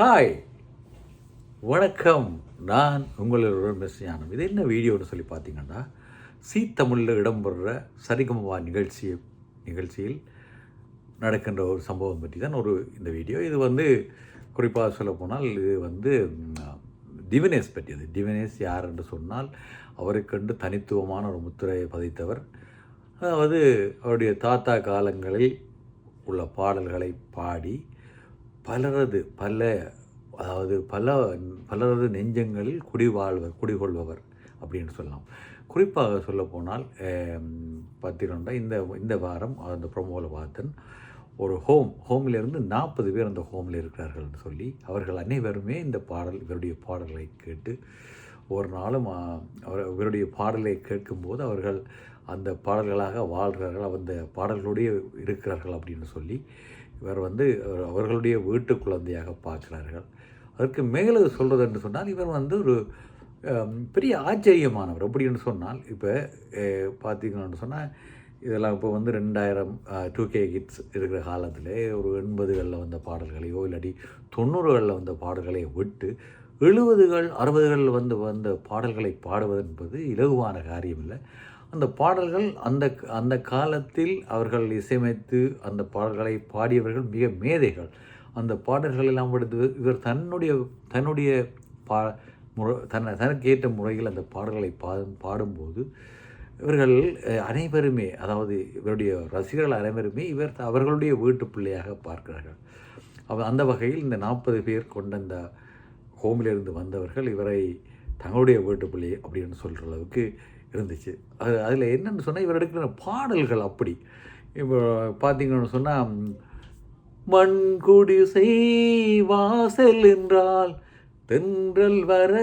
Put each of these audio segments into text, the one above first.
Hi வணக்கம். நான் உங்களோட மிஸ் ஞானம் இது என்ன வீடியோன்னு சொல்லி பார்த்தீங்கன்னா சீ தமிழில் இடம்பெறுற சரிகமவா நிகழ்ச்சியை நிகழ்ச்சியில் நடக்கின்ற ஒரு சம்பவம் பற்றி தான் ஒரு இந்த வீடியோ. இது வந்து குறிப்பாக சொல்லப்போனால் இது வந்து ம், திவினேஷ் பற்றியது. திவினேஷ் யார் என்று சொன்னால் அவருக்கென்று தனித்துவமான ஒரு முத்திரையை பதித்தவர். அதாவது அவருடைய தாத்தா காலங்களில் உள்ள பாடல்களை பாடி பலரது பல அதாவது பல பலரது நெஞ்சங்களில் குடிவாழ்வர் குடிகொள்பவர் அப்படின்னு சொல்லலாம். குறிப்பாக சொல்லப்போனால் பார்த்தீங்கன்னா இந்த இந்த வாரம் அந்த ப்ரொமோவில் பார்த்தேன் ஒரு ஹோம் ஹோமிலிருந்து நாற்பது பேர் அந்த ஹோமில் இருக்கிறார்கள்னு சொல்லி அவர்கள் அனைவருமே இந்த பாடல் இவருடைய பாடல்களை கேட்டு ஒரு நாளும் அவர் இவருடைய பாடலை கேட்கும்போது அவர்கள் அந்த பாடல்களாக வாழ்கிறார்கள் அந்த பாடல்களோடய இருக்கிறார்கள் அப்படின்னு சொல்லி இவர் வந்து அவர்களுடைய வீட்டு குழந்தையாக பார்க்கிறார்கள். அதற்கு மேலே சொல்கிறது என்று சொன்னால் இவர் வந்து ஒரு பெரிய ஆச்சரியமானவர். அப்படின்னு சொன்னால் இப்போ பார்த்தீங்கன்னு சொன்னால் இதெல்லாம் இப்போ வந்து ரெண்டாயிரம் டூ கே கிட்ஸ் இருக்கிற காலத்தில் ஒரு எண்பதுகளில் வந்த பாடல்களையோ இல்லாட்டி தொண்ணூறுகளில் வந்த பாடல்களையோ விட்டு எழுபதுகள் அறுபதுகளில் வந்து வந்த பாடல்களை பாடுவது என்பது இலகுவான காரியம் இல்லை. அந்த பாடல்கள் அந்த அந்த காலத்தில் அவர்கள் இசையமைத்து அந்த பாடல்களை பாடியவர்கள் மிக மேதைகள். அந்த பாடல்கள் எல்லாம் எடுத்து இவர் தன்னுடைய தன்னுடைய பா முறை தன்னை தனக்கு ஏற்ற முறையில் அந்த பாடல்களை பாடும் பாடும்போது இவர்கள் அனைவருமே அதாவது இவருடைய ரசிகர்கள் அனைவருமே இவர் அவர்களுடைய வீட்டு பிள்ளையாக பார்க்கிறார்கள். அவ அந்த வகையில் இந்த நாற்பது பேர் கொண்ட இந்த ஹோமிலிருந்து வந்தவர்கள் இவரை தங்களுடைய வீட்டு பிள்ளை அப்படின்னு சொல்கிற அளவுக்கு இருந்துச்சு. அது அதில் என்னென்னு சொன்னால் இவர் எடுக்கிற பாடல்கள் அப்படி. இப்போ பார்த்தீங்கன்னு சொன்னால் மண் குடிசை வாசல் என்றால் தென்றல் வர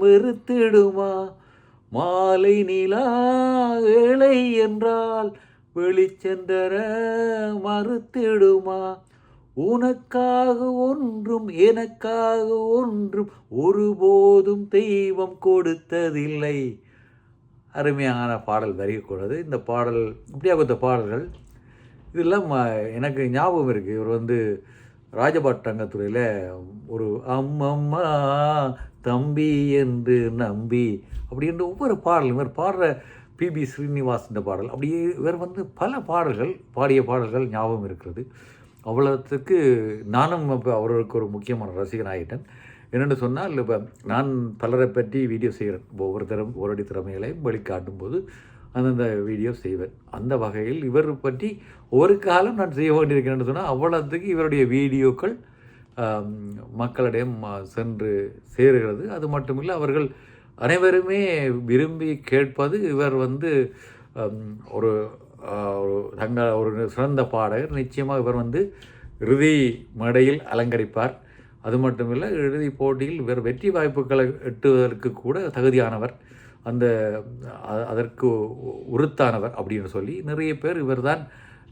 மறுத்திடுமா? மாலை நிலா ஏழை என்றால் வெளிச்சென்ற மறுத்திடுமா? உனக்காக ஒன்றும் எனக்காக ஒன்றும் ஒருபோதும் தெய்வம் கொடுத்ததில்லை. அருமையான பாடல் வருகக்கூடாது இந்த பாடல் இப்படியாகத்த பாடல்கள் இதெல்லாம் எனக்கு ஞாபகம் இருக்குது இவர் வந்து ராஜபாட்டங்கத்துறையில் ஒரு அம்மம்மா தம்பி என்று நம்பி அப்படின்ற ஒவ்வொரு பாடலும் இவர் பாடுற பிபி ஸ்ரீனிவாஸ் இந்த பாடல் அப்படியே இவர் வந்து பல பாடல்கள் பாடிய பாடல்கள் ஞாபகம் இருக்கிறது. அவ்வளோத்துக்கு நானும் இப்போ அவருக்கு ஒரு முக்கியமான ரசிகன் ஆகிட்டேன். என்னென்னு சொன்னால் இப்போ நான் பலரை பற்றி வீடியோ செய்கிறேன். ஒவ்வொரு திறம் ஒருடி திறமைகளையும் வெளிக்காட்டும் போது அந்தந்த வீடியோ செய்வேன். அந்த வகையில் இவர் பற்றி ஒரு காலம் நான் செய்ய வேண்டியிருக்கிறேன்னு சொன்னால் அவ்வளோத்துக்கு இவருடைய வீடியோக்கள் மக்களிடையே மக்களிடம் சென்று சேருகிறது. அது மட்டுமில்லை அவர்கள் அனைவருமே விரும்பி கேட்பது இவர் வந்து ஒரு ஒரு தங்க ஒரு சிறந்த பாடகர். நிச்சயமாக இவர் வந்து இறுதி மேடையில் அலங்கரிப்பார். அது மட்டும் இல்லை இறுதி போட்டியில் இவர் வெற்றி வாய்ப்புகளை எட்டுவதற்கு கூட தகுதியானவர். அந்த அதற்கு உருத்தானவர் அப்படின்னு சொல்லி நிறைய பேர் இவர்தான்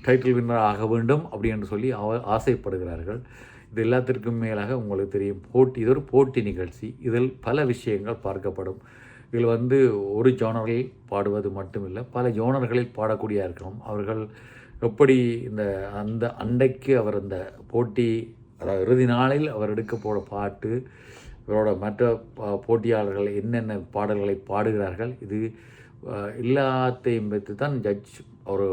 டைட்டில் வின்னர் ஆக வேண்டும் அப்படின்னு சொல்லி அவ ஆசைப்படுகிறார்கள். இது எல்லாத்திற்கும் மேலாக உங்களுக்கு தெரியும் போட்டி இது ஒரு போட்டி நிகழ்ச்சி. இதில் பல விஷயங்கள் பார்க்கப்படும். இதில் வந்து ஒரு ஜோனரில் பாடுவது மட்டுமில்லை பல ஜோனர்களில் பாடக்கூடிய இருக்கணும் அவர்கள் எப்படி இந்த அந்த அண்டைக்கு அவர் அந்த போட்டி அதாவது இறுதி நாளில் அவர் எடுக்க போகிற பாட்டு இவரோட மற்ற போட்டியாளர்கள் என்னென்ன பாடல்களை பாடுகிறார்கள் இது எல்லாத்தையும் வைத்து தான் ஜட்ஜ் ஒரு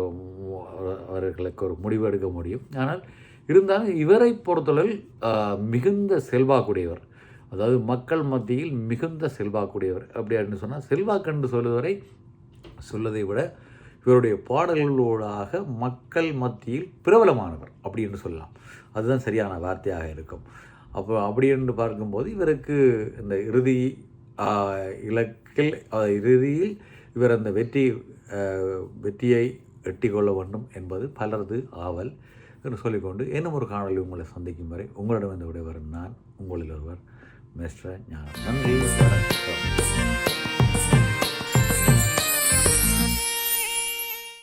அவர்களுக்கு ஒரு முடிவு எடுக்க முடியும். ஆனால் இருந்தாலும் இவரை பொறுத்தளவில் மிகுந்த செல்வாக்குடையவர். அதாவது மக்கள் மத்தியில் மிகுந்த செல்வாக்குடையவர். அப்படின்னு சொன்னால் செல்வாக்கென்று சொல்லுவரை சொல்வதை விட இவருடைய பாடல்களோடாக மக்கள் மத்தியில் பிரபலமானவர் அப்படின்னு சொல்லலாம். அதுதான் சரியான வார்த்தையாக இருக்கும். அப்போ அப்படி என்று பார்க்கும்போது இவருக்கு இந்த இறுதி இலக்கில் இறுதியில் இவர் அந்த வெற்றி வெற்றியை வெற்றியை எட்டிக்கொள்ள வேண்டும் என்பது பலரது ஆவல் என்று சொல்லிக்கொண்டு இன்னும் ஒரு காணொலி உங்களை சந்திக்கும் வரை உங்களிடம் வந்து உடையவர் நான் உங்களில் ஒருவர் மிஸ்டர் ஞானம் நன்றி வணக்கம்